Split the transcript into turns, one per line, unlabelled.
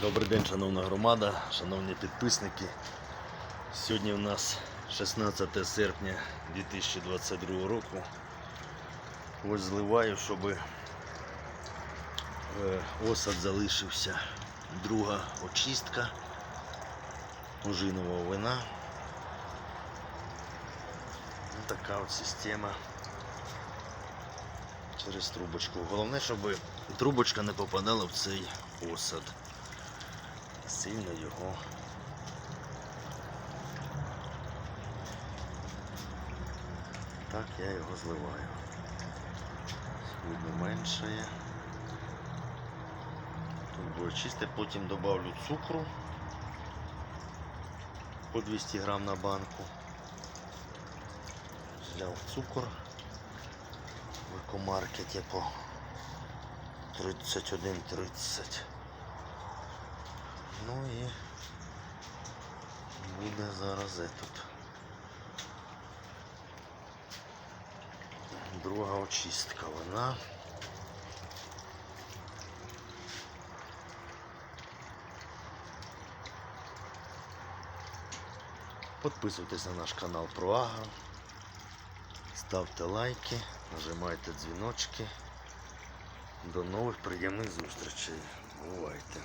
Добрий день, шановна громада, шановні підписники. Сьогодні у нас 16 серпня 2022 року. Ось зливаю, щоб е, осад залишився. Друга очистка ожинового вина. Ось така от система через трубочку. Головне, щоб трубочка не попадала в цей осад сильно його. Так я його зливаю. Видно меншає. Тут буде чисте, потім добавлю цукру по 200 грам на банку. Взяв цукор в екомаркеті по 31,30. Ну і буде зараз этот. Друга очистка вона. Підписуйтесь на наш канал про Агро. Ставте лайки, нажимайте дзвіночки. До нових приємних зустрічей. Бувайте!